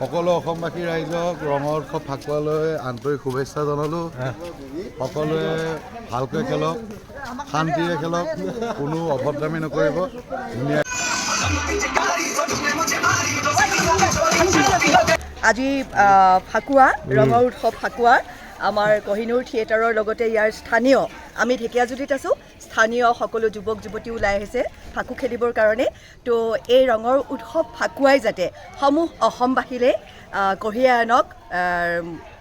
সকলো অসমবাসী ৰাইজক ৰঙৰ উৎসৱ ফাকুৱালৈ আন্তৰিক শুভেচ্ছা জনালোঁ। সকলোৱে ভালকৈ খেলক শান্তিৰে খেলক কোনো অভদ্ৰামী নকৰিব। ধুনীয়া আজি ফাকুৱা ৰঙৰ উৎসৱ ফাকুৱা। আমাৰ কহিনুৰ থিয়েটাৰৰ লগতে ইয়াৰ স্থানীয় আমি ঢেকীয়াজুলিত আছোঁ স্থানীয় সকলো যুৱক যুৱতী ওলাই আহিছে ফাকু খেলিবৰ কাৰণে। তো এই ৰঙৰ উৎসৱ ফাকুৱাই যাতে সমূহ অসমবাসীৰে আহ, কঢ়িয়াই আনক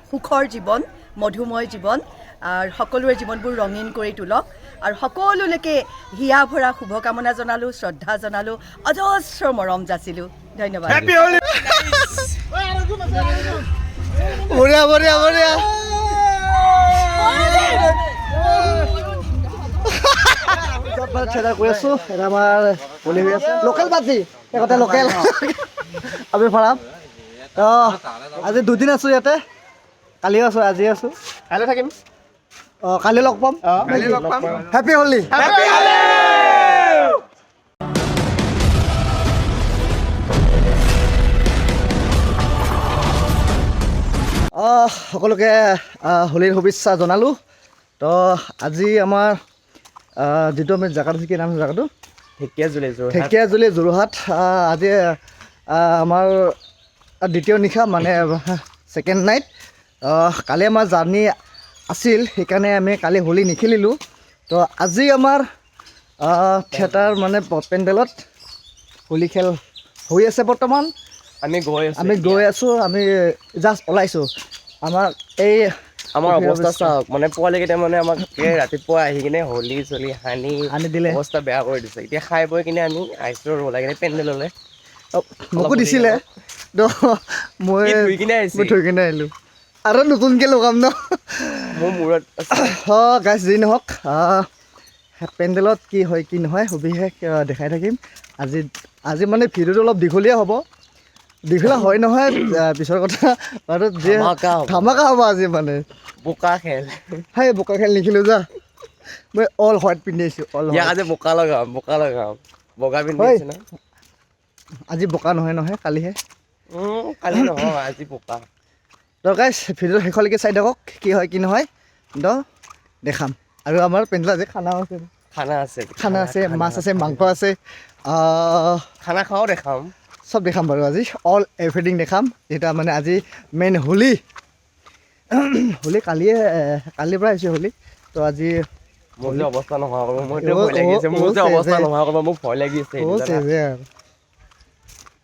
সুখৰ জীৱন মধুময় জীৱন আৰু সকলোৰে জীৱনবোৰ ৰঙীন কৰি তোলক। আৰু সকলোলৈকে হিয়া ভৰা শুভকামনা জনালোঁ শ্ৰদ্ধা জনালোঁ অজস্ৰ মৰম যাচিলোঁ। ধন্যবাদ। বঢ়িয়া বঢ়িয়া বঢ়িয়া। চেষ্টা কৰি আছো? এটা আমাৰ পলি হৈ আছে লোকেল পাৰ্টি একতে লোকেল আমি ভৰাম তো আজি দুদিন আছো ইয়াতে। কালিও আছো আজি আছো। কাইলৈ থাকিম। অঁ কালি লগ পাম। কালি হেপী হলি অঁ সকলোকে হোলীৰ শুভেচ্ছা জনালোঁ। তো আজি আমাৰ যিটো আমি জেগাটো কি নাম জেগাটো? ঢেকীয়াজুলি ঢেকীয়াজুলি যোৰহাট। আজি আমাৰ দ্বিতীয় নিশা মানে ছেকেণ্ড নাইট কালি আমাৰ জাৰ্ণি আছিল সেইকাৰণে আমি কালি হোলী নিখেলিলোঁ। তো আজি আমাৰ থিয়েটাৰ মানে পেণ্ডেলত হোলী খেল হৈ আছে বৰ্তমান। আমি গৈ আমি গৈ আছোঁ আমি জাষ্ট ওলাইছোঁ। আমাৰ এই আমাৰ অৱস্থা চাওক মানে পোৱালিকেইটা মানে আমাক ৰাতিপুৱা আহি কিনে হোলী চলি সানি অৱস্থা বেয়া কৰি দিছে। এতিয়া খাই বৈ কিনে আমি আহিছোঁ আৰু ওলাই কিনে পেণ্ডেললৈ মোকো দিছিলে। মই ধুই কিনে আহিছে। ধুই কিনে আহিলোঁ। আৰু নতুনকৈ লগাম ন? মোৰ মূৰত। অঁ গাইছ যি নহওক পেণ্ডেলত কি হয় কি নহয় সবিশেষ দেখাই থাকিম। আজি আজি মানে ভিডিঅ'টো অলপ দীঘলীয়া হ'ব। দীঘলীয়া হয় নহয় পিছৰ কথা আৰু যি ধামাকা হ'ব। আজি মানে। বোকা খেল। সেই বোকা খেল নিখিলোঁ যা। মই অল হোৱাইট পিন্ধি আহিছোঁ অল হোৱাইট। আজি বোকা লগাম বোকা লগাম। বগা পিন্ধি। আজি বোকা নহয় নহয় কালিহে। কালি নহয় আজি বোকা। তো গাইছ ভিডিঅ' শেষলৈকে চাই থাকক কি হয় কি নহয়। তো দেখাম। আৰু আমাৰ পেণ্ডেলত আজি খানাও আছে। খানা আছে খানা আছে মাছ আছে মাংস আছে। খানা খাও দেখাম। চব দেখাম বাৰু আজি। অল এভৰিথিং দেখাম। যিহেতু মানে আজি মেইন হোলী। হোলী কালিয়ে কালিৰ পৰা আহিছে হোলী। তো আজি অৱস্থা নোহোৱা কৰিব মোৰ ভয় লাগি আছে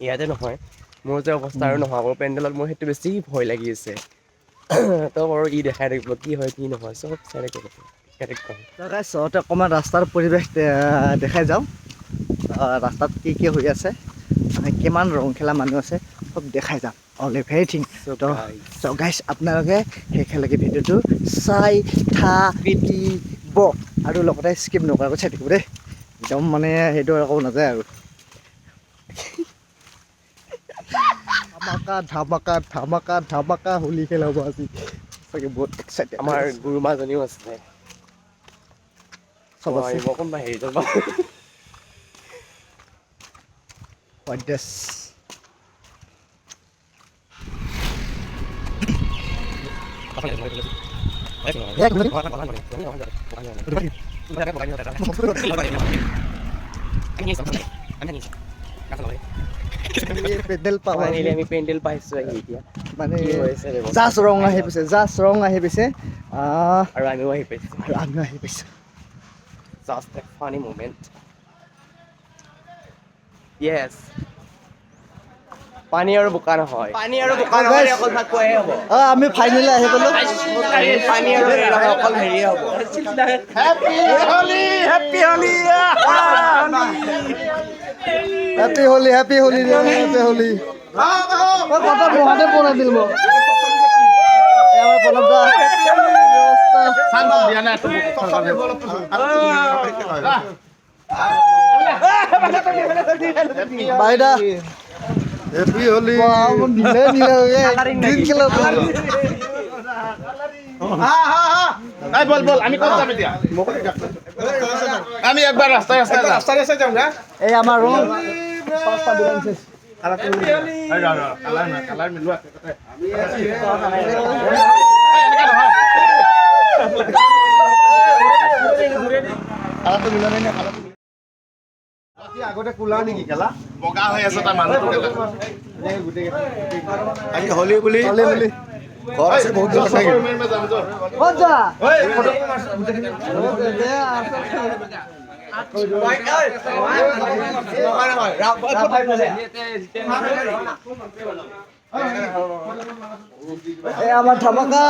ইয়াতে নহয় মোৰ যে অৱস্থা আৰু নোহোৱা কৰিব পেণ্ডেলত মোৰ সেইটো বেছি ভয় লাগি আছে। তো বাৰু ই দেখাই থাকিব কি হয় কি নহয় চব চাই থাকিব অকণমান ৰাস্তাৰ পৰিৱেশ দেখাই যাওঁ। ৰাস্তাত কি কি হৈ আছে। মানে কিমান ৰং খেলা মানুহ আছে চব দেখাই যাম। অল এভৰিথিং তো চ' গাইছ আপোনালোকে শেষলৈকে ভিডিঅ'টো চাই থাকিব আৰু লগতে স্কিপ নকৰাকৈ চাই থাকিব দেই। একদম মানে সেইটো আকৌ নাযায় আৰু। ধামাকা ধামাকা ধামাকা ধামাকা হোলী খেল হ'ব আজি। চাগে বহুত এক্সাইটেড আমাৰ গুৰুমাজনীও আছে। চব মই কোনোবা হেৰি যাব হোৱাইট ড্ৰেছ পেডেল পাব Finally আমি পেণ্ডেল পাইছোঁ আহি এতিয়া মানে কি হৈছে ব্যৱস্থা? জাষ্ট ৰং আহি পিছে জাষ্ট ৰং আহি পিছে। আহ, আৰু আমিও আহি পাইছোঁ। আৰু আমিও আহি পাইছোঁ। জাষ্ট এ ফানি মুমেণ্ট য়েছ পানী আৰু বোকা নহয়। পানী আৰু বোকা নহয়. অকল ফাকুৱাই হ'ব। অঁ আমি ফাইনেলি আহি গ'লোঁ। পানী আৰু অকল হেৰিয়ে হ'ব। Happy Holi happy Holi happy Holi কথা মহাদেৱ বনাই দিল মোক আমাৰ দা বাইদা হেপী হলি দিলে দিলে গ্ৰীণ কালাৰ এই বল বল আমি ক'ত যাম এতিয়া আমি একবাৰ ৰাস্তাই ৰাস্তাই ৰাস্তাই ৰাস্তাই যাম গা এই আমাৰ ৰুম পাঁচটা বিৰিয়ানী শেষ। কালাৰ নাই কালাৰ মিলোৱা আগতে কোলা নেকি খেলা বগা হৈ আছে তাৰ মানুহটো আজি হলি বুলি হলি বুলি ঘৰ আছে বহুত দূৰত থাকি যাম যোৱা ক'ত যোৱা? এই আমাৰ ধামাকা।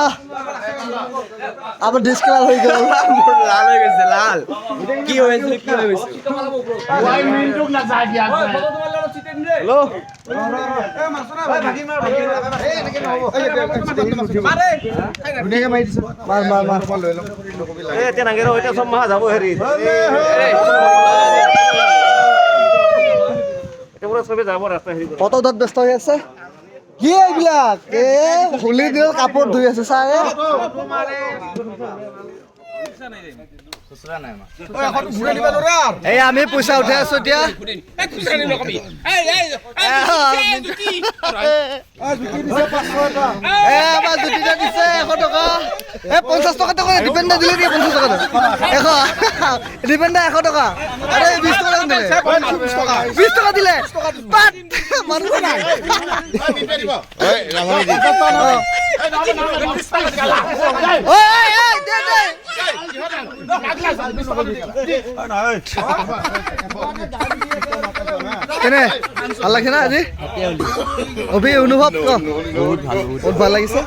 আমাৰ ডিছকালাৰ হৈ গ'ল। লাল হৈ গৈছে লাল। কি হৈ আছিল কি হৈ গৈছে? ধুনীয়াকে মাৰি দিছো মাৰ মাৰ মাৰ এতিয়া চব মাহ যাব হেৰি ফটো তাত ব্যস্ত হৈ আছে? কি এইবিলাক? এ হোলি দিনত কাপোৰ ধুই আছে চাই। এই আমি পইচা উঠাই আছো এতিয়া। আমাৰ জুতিটা দিছে এশ টকা। এ পঞ্চাছ টকা টকা ডিপেণ্ডা দিলে নেকি পঞ্চাছ টকা এশ। ডিপেণ্ডা এশ টকা। আৰে বিছ টকা দিলে। বিছ টকা দিলে। মানুহ ঐ কেনে? ভালো লাগিছে না আজি? অভি, অনুভৱ বহুত ভালো লাগিছে।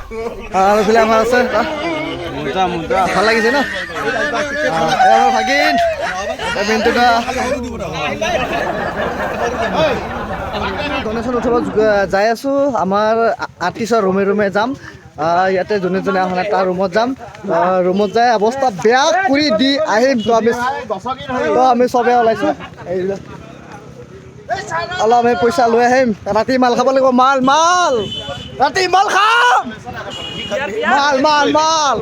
আৰু এইফালে আমাৰ আছে ভালো লাগিছে ন? আমাৰ ভাগিন। দা। ডনেশ্যন উঠাব যাই আছো। আমাৰ আৰ্টিষ্টৰ ৰুমে ৰুমে যাম। ইয়াতে যোনে যোনে অহা নাই তাৰ ৰুমত যাম ৰুমত যাই অৱস্থা বেয়া কৰি দি আহিম তো আমি। তো আমি চবে ওলাইছো। অলপ আমি পইচা লৈ আহিম। ৰাতি মাল খাব লাগিব। মাল মাল! ৰাতি মাল খাম! মাল মাল মাল!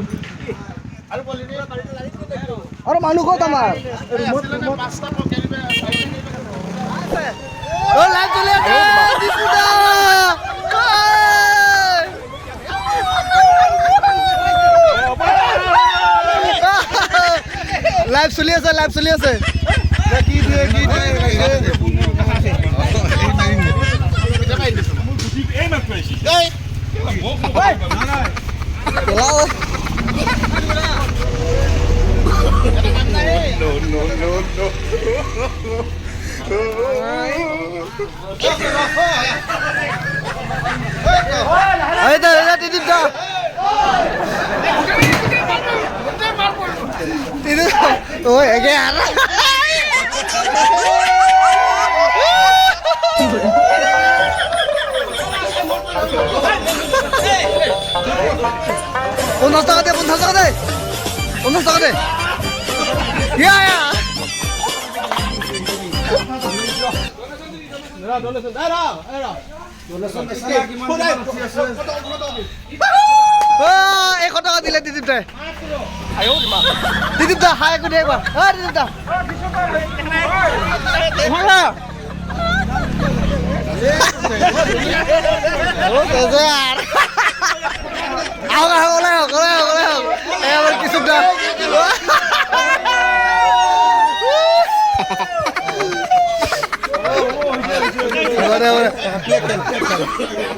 আৰু মানুহ ক'ত আমাৰ? অ, লাইট জ্বলি আছে, দিপুদা! ঐ! লাইভ চলি আছে লাইভ চলি আছে কি দিয়ে কি দিয়ে পেলাও এই দা এই দা দিদি দা দিদি ও এগে আর পঞ্চাশ টাকা দে পঞ্চাশ টাকা দে পঞ্চাশ টাকা দে ইয়া ইয়া অ, এশ টকা দিলে দিদিপ দা দিদিপ দা হাই একো একবার অ দিদিপ দা আহ আহক ওলাই আহক ওলাই আহক ওলাই আহক। দা। আমার কিছু দা Boleh, boleh.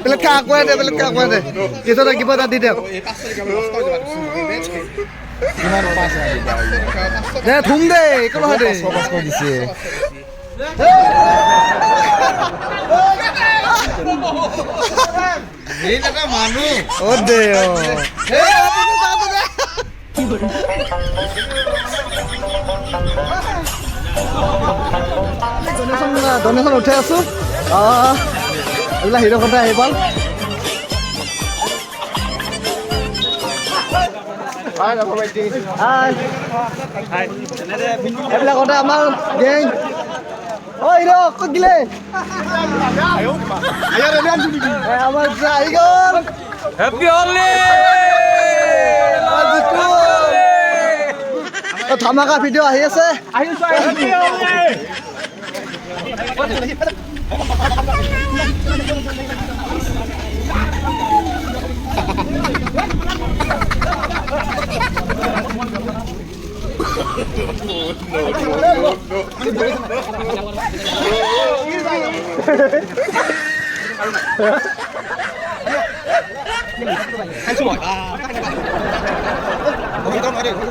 Belet ke aku ada, belet ke aku ada. Itu lagi buat tadi dia. Deh, thum deh, kalau ada. Oh deh, oh. Hei, apa tuh satu deh? Donation এইবিলাক হিৰ' খন্দাই আহি পাল এইবিলাকতে আমাৰ গেং অ হিৰ' ক'ত গিলে? আমাৰ আহি গ'ল। হেপী হলি ধামাকা ভিডিঅ' আহি আছে।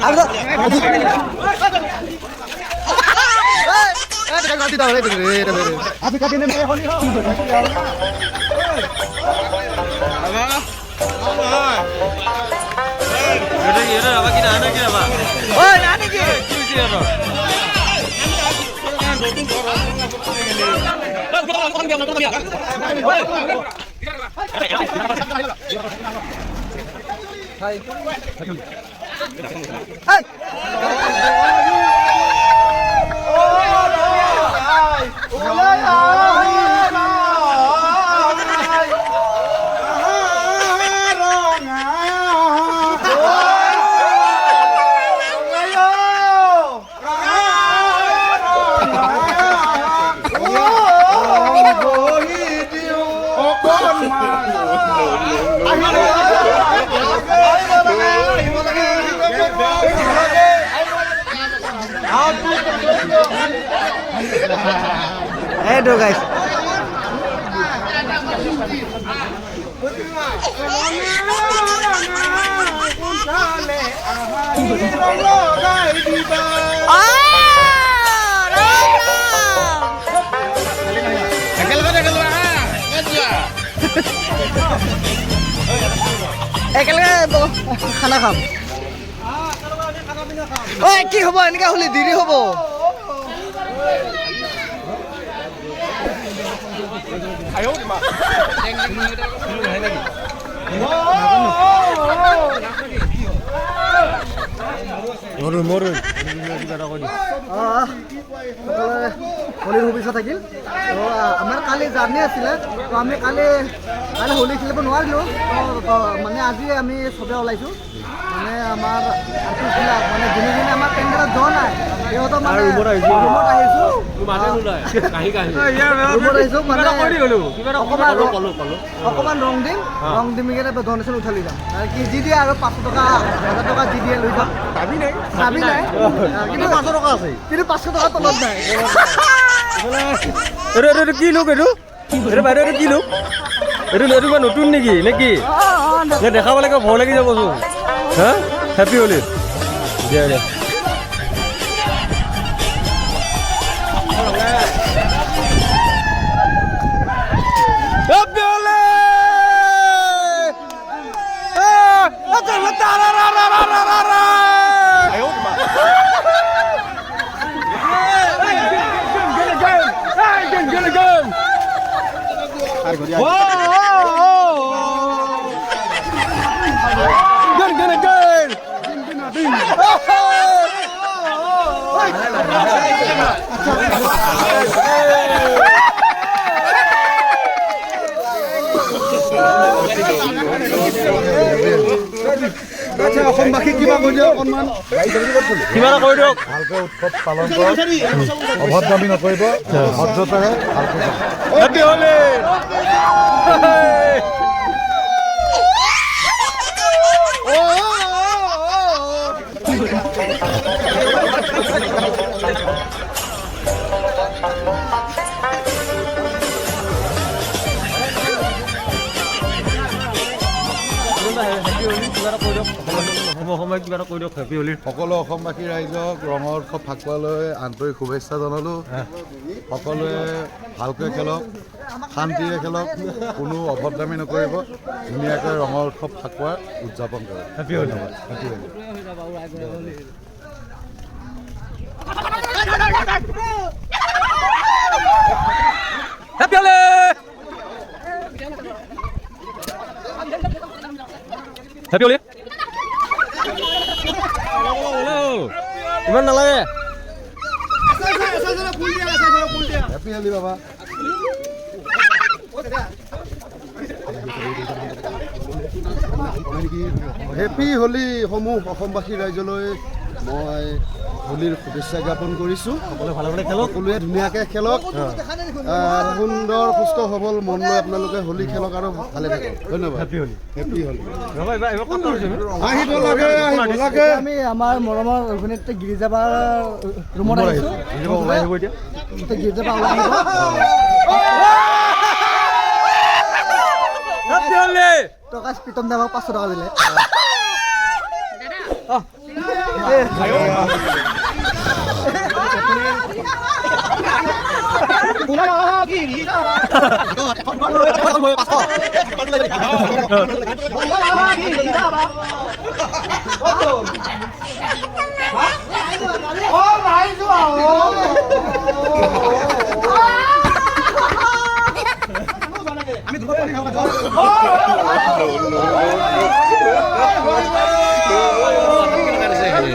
알았어. কাটি দাও কি? না โอ้ย একেলগে ব- খানা খাম। ঐ কি হ'ব? এনেকৈ হ'লে দেৰি হ'ব। অঁ, সকলোৱে হোলীৰ শুভেচ্ছা থাকিল। তো আমাৰ কালি জাৰ্ণি আছিলে তো আমি কালি কালি হোলী খেলিব নোৱাৰিলোঁ। তো- মানে আজি আমি চবে ওলাইছোঁ। মানে আমাৰ আৰ্টিষ্টবিলাক মানে যোনে যোনে আমাৰ পেণ্ডেলত যোৱা নাই সিহঁতৰ মানে ৰুমত আহিছোঁ। অকণমান ৰ- দিম ৰং দিম কেনে ডনেশ্যন উঠাই লৈ যাম কি যি দিয়ে আৰু পাঁচশো টকা হাজাৰ টকা যি দিয়ে লৈ যাম। চাবি নাই। চাবি নাই। কিন্তু পাঁচশো টকা আছে। কিন্তু পাঁচশো টকা তলত নাই। এইটো এইটো কি লোক এইটো? এইটো বাইদেউ এইটো কি লোক? এইটো এইটো কিবা নতুন নেকি? নে কি? দেখাব লাগে ভয় লাগি যাবচোন হা? হেপী হলি দিয়া দিয়া। অভদ্ৰামী নকৰিব ভদ্ৰতাৰে ভালকৈ চাওক। হেপী কিবা এটা কৈ দিয়ক হেপী হলি সকলো অসমবাসী ৰাইজক ৰঙৰ উৎসৱ ফাকুৱালৈ আন্তৰিক শুভেচ্ছা জনালোঁ। সকলোৱে ভালকৈ খেলক শান্তিৰে খেলক কোনো অভদ্ৰামী নকৰিব ধুনীয়াকৈ ৰঙৰ উৎসৱ ফাকুৱা উদযাপন কৰক। Happy Holi happy Holi happy Holi happy Holi ইমান নালাগে। বাবা। হেপী হোলী সমূহ অসমবাসী ৰাইজলৈ। মই হোলীৰ শুভেচ্ছা জ্ঞাপন কৰিছোঁ। সকলোৱে ভালে ভালে খেলক। সকলোৱে ধুনীয়াকৈ খেলক। সুন্দৰ সুস্থ সবল মন লৈ আপোনালোকে হোলী খেলক আৰু ভালে থাকক। ধন্যবাদ। হেপী হোলী হেপী হোলী আহিব লাগে আহিব লাগে আমি আমাৰ মৰমৰ অভিনেত্ৰী গিৰিজাবাৰ ৰুমত আহিছোঁ। ওলাই আহিব এতিয়া। এতিয়া গিৰিজাবা ওলাই আহিব। টকা প্ৰীতম দামক পাঁচশো টকা দিলে। 네. 가요? 문화길이다. 문화길이다.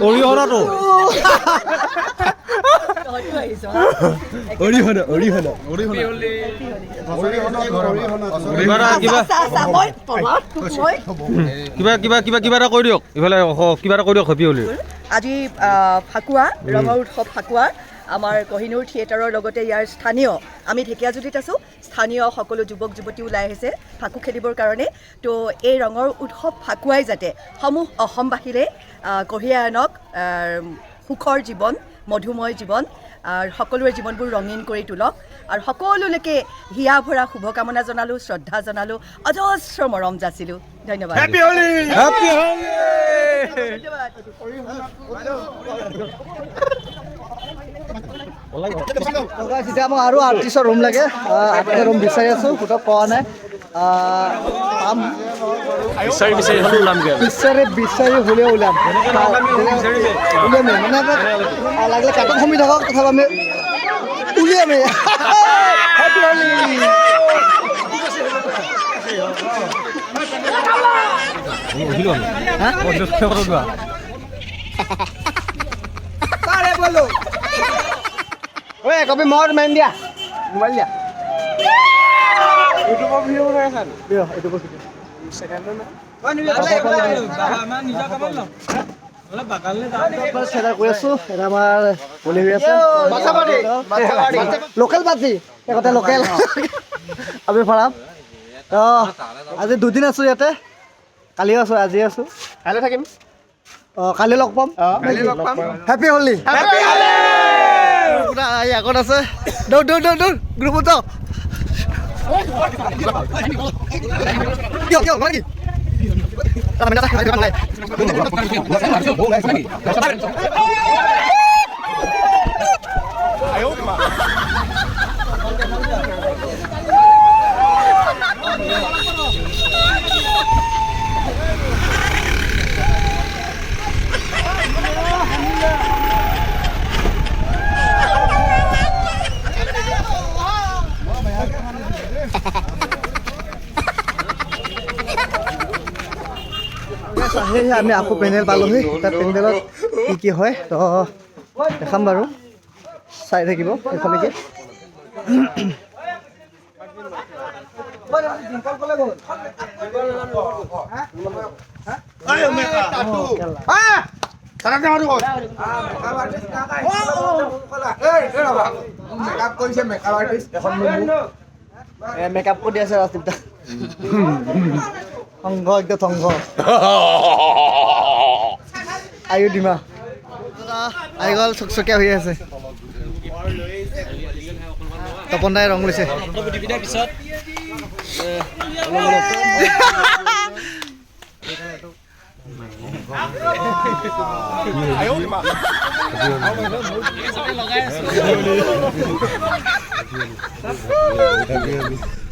우리 하나로 অৰিহণা অৰিহণা। কিবা কিবা কিবা কিবা এটা কৈ দিয়ক ইফালে কিবা এটা কৈ দিয়ক হেপী হোলী। আজি ফাকুৱা ৰঙৰ উৎসৱ ফাকুৱাৰ আমাৰ কহিনুৰ থিয়েটাৰৰ লগতে ইয়াৰ স্থানীয় আমি ঢেকীয়াজুলিত আছোঁ স্থানীয় সকলো যুৱক যুৱতী ওলাই আহিছে ফাকু খেলিবৰ কাৰণে। তো এই ৰঙৰ উৎসৱ ফাকুৱাই যাতে সমূহ অসমবাসীৰে কঢ়িয়াই আনক সুখৰ জীৱন মধুময় জীৱন। সকলোৰে জীৱনবোৰ ৰঙীন কৰি তোলক আৰু সকলোলৈকে হিয়া ভৰা শুভকামনা জনালোঁ শ্ৰদ্ধা জনালোঁ অজস্ৰ মৰম যাচিলোঁ ধন্যবাদ আৰু আৰ্টিষ্টৰ ৰুম লাগে আৰ্টিষ্টৰ ৰুম বিচাৰি আছোঁ গোটক পোৱা নাই বিচাৰি বিচাৰি হ'লেও ওলামগৈ বিচাৰি বিচাৰি হ'লেও ওলাম মানে লাগিলে কাটত সমি থাকক তথাপি আমি কবি মই মেইন দিয়া মোবাইল দিয়া ইউটিউবৰ ভিডিঅ' বনাই আছা ইউটিউবৰ লোকেল একতে লোকেল আমি ভৰাম তো আজি দুদিন আছো ইয়াতে কালিও আছো আজি আছো কাইলৈ থাকিম অঁ কালি লগ পাম কালি লগ পাম হেপী হলি আগত আছে দৌৰ দৌৰ দৌৰ দৌৰ গ্ৰুপত যাওঁ কিয় কিয় মানে কি আমি নাযাওঁ, আমি আকৌ পেণ্ডেল পালোহি তাত পেণ্ডেলত কি কি হয় তো দেখাম বাৰু। চাই থাকিব এইফালেকে মেকআপ কৰি আছে ৰাজদীপ্তা সংঘ একটা সংঘ আয়ু ডিমা। আইগল চকচকীয়া হৈ আছে। তপন দাই ৰং লৈছে। পিছত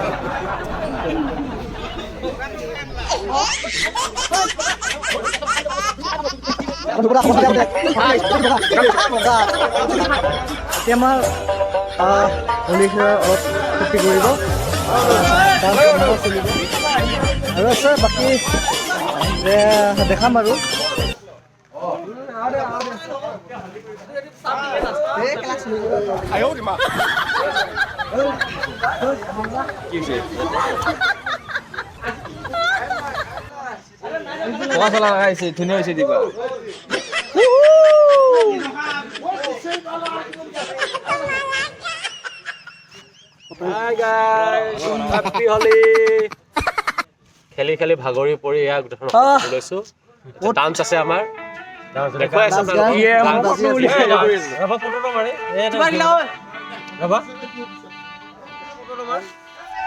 আমাৰ আহ, হোলী খেলাৰ অলপ ফূৰ্তি কৰিব বাকী দেখাম আৰু পকা চলা লগাইছে ধুনীয়া হৈছে দিবা। হাই হলি খেলি খেলি ভাগৰি পৰি আহ। লৈছো। ডান্স আছে আমাৰ। দেখুৱাই আছো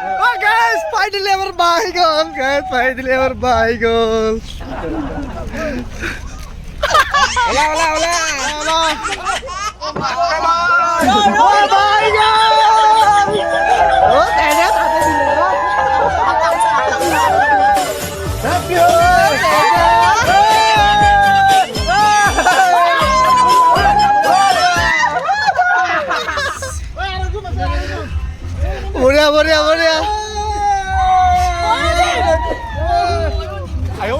Oh guys, finally our buy goal. Guys, finally our buy goal. Hola, hola, hola. Hola. Oh my god. Oh my god. Oh, oh Maria, Maria, Maria. Ayo,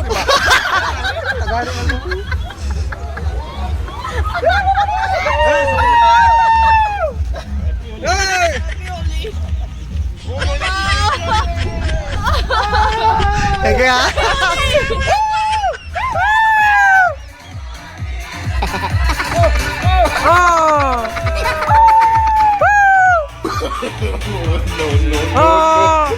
Oh! Ah!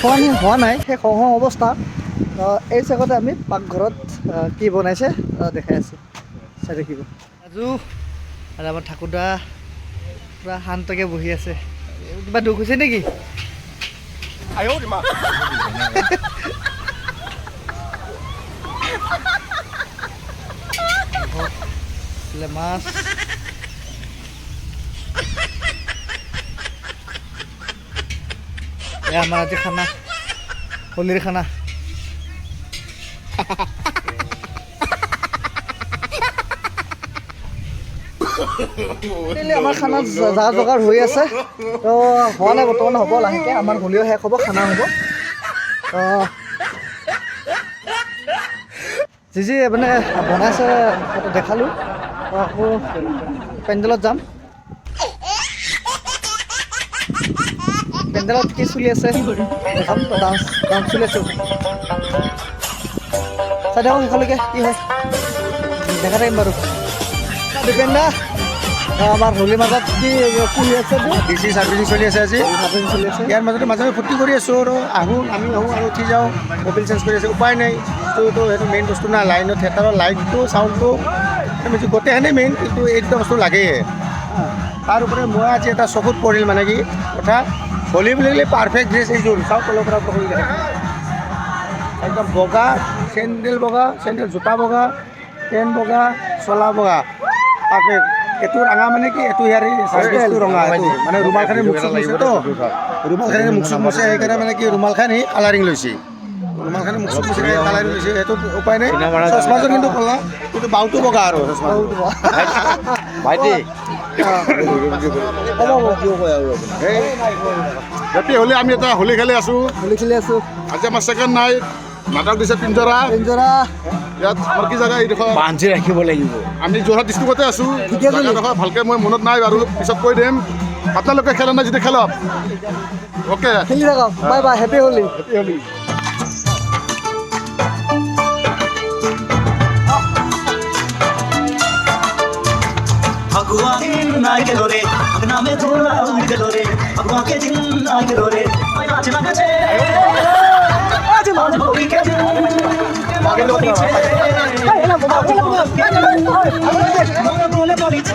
শেষ হোৱা নাই হওঁ হওঁ অৱস্থা। এই চেগতে আমি পাকঘৰত কি বনাইছে দেখাই আছোঁ। চাই দেখিব। ৰাজু আৰু আমাৰ ঠাকুৰদা পূৰা শান্তকৈ বহি আছে। কিবা দুখ হৈছে নেকি? মাছ। এয়া আমাৰ আজি খানা হোলীৰ খানা আমাৰ খানা যা যা যোগাৰ হৈ আছে। তো হোৱা নাই, বৰ্তমান হ'ব, লাহেকৈ। আমাৰ হোলীও শেষ হ'ব, খানা হ'ব। তো যি যি মানে বনাইছে দেখালোঁ। আকৌ পেণ্ডেলত যাম। পেণ্ডেলত কি চলি আছে। দেখাম ডান্স চলি আছে চাই থাকক শেষলৈকে কি হয়। দেখা থাকিম বাৰু। দীপেন দা আমাৰ হোলীৰ মাজত কি কি আছে ডিচি চাৰ্ভিচিং চলি আছে আজি। চলি আছে। ইয়াৰ মাজতে মাজে মাজে ফূৰ্তি কৰি আছোঁ আৰু আহোঁ আমি আহোঁ আৰু উঠি যাওঁ। মোবিল চেঞ্জ কৰি আছোঁ উপায় নাই। বস্তুটো সেইটো মেইন বস্তু না লাইনত থিয়েটাৰৰ লাইটটো চাউণ্ডটো গোটেইখিনি মেইন কিন্তু এই দুটা বস্তু লাগেই তাৰ উপৰি মই আজি এটা চকুত পৰিল মানে কি কথা। হোলী বুলি ক'লে পাৰফেক্ট ড্ৰেছ এইযোৰ চাওক তলৰ পৰা একদম বগা চেণ্ডেল বগা চেণ্ডেল জোতা বগা পেণ্ট বগা, চলা বগা। পাৰফেক্ট এইটো ৰঙা মানে কি? এইটো ইয়াৰ চাৰ্ভিচটো ৰঙা এইটো মানে ৰুমালখানি মুখ চুখ মুছেতো ৰুমালখানি মুখ চুখ মুছে সেইকাৰণে মানে কি ৰুমালখানি কালাৰিং লৈছে। ৰুমালখানি মুখ চুখ মুছে কালাৰিং লৈছে সেইটো উপায় নাই। চশমাযোৰ কিন্তু ক'লা কিন্তু বাউটো বগা আৰু চশমাযোৰ ভাইটি। হেপী হোলী আমি এটা হোলী খেলি আছোঁ। হোলী খেলি আছোঁ। আজি আমাৰ ছেকেণ্ড নাইট নাটক দিছে পিঞ্জৰা। পিঞ্জৰা। ইয়াত আমাৰ কি জেগা এইডোখৰ? বান্ধি ৰাখিব লাগিব। আমি যোৰহাট ডিষ্ট্ৰিক্টতে আছোঁ। ঠিকে আছে। জেগাডোখৰ ভালকৈ মই মনত নাই বাৰু পিছত কৈ দিম। আপোনালোকে খেলা নাই যদি খেলক। অ'কে খেলি থাকক। Bye bye happy Holi. Happy Holi. Jinnah গেল রে নামে ধরা উড়ে গেল রে আগুয়াকে জিন্না গেল রে নাচ নাচে আজ মাঝ ভবিকে মাগে লোকিছে বলে বলিছে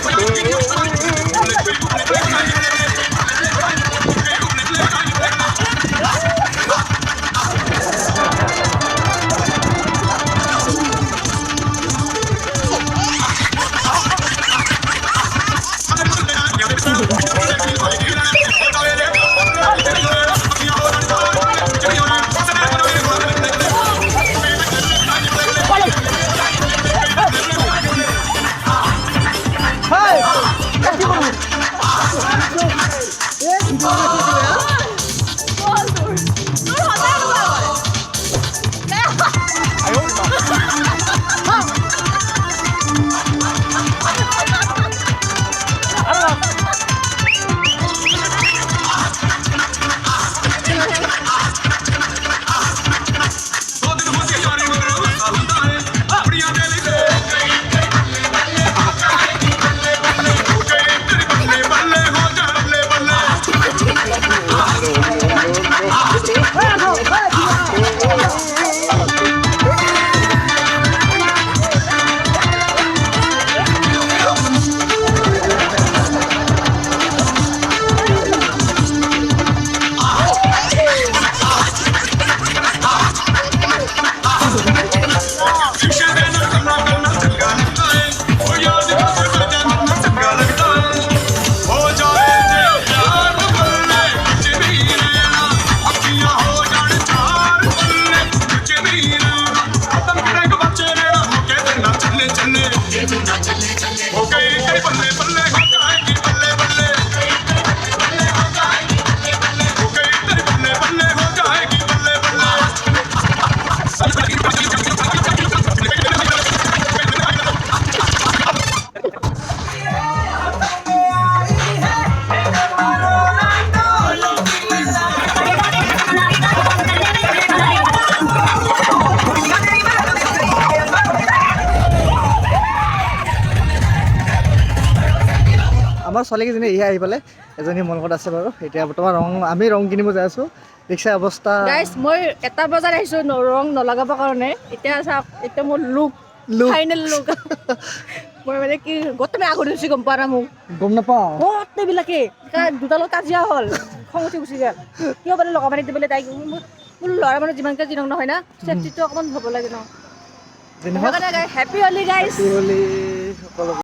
ছোৱালীকেইজনী এয়া আহি পালে এজনী মোৰ লগত আছে বাৰু। এতিয়া বৰ্তমান ৰং আমি ৰং কিনিব যাই আছোঁ। ৰিক্সা অৱস্থা। মই এটা বজাত আহিছো ৰং নলগাবৰ কাৰণে। এতিয়া চাওক এতিয়া মোৰ লুক. ফাইনেল লুক মই মানে কি গোটেই আগত গুচি গম পোৱা মোক? গম নাপাওঁ। গোটেইবিলাকে দুটা লগত কাজিয়া হ'ল। খং উঠি গুচি গ'ল। কিয় মানে লগাব নিদি বোলে তাইক? ল'ৰা মানুহ যিমানকৈ যি নহয় না চেফটিটো অকণমান হ'ব লাগে ন। হেপী হলি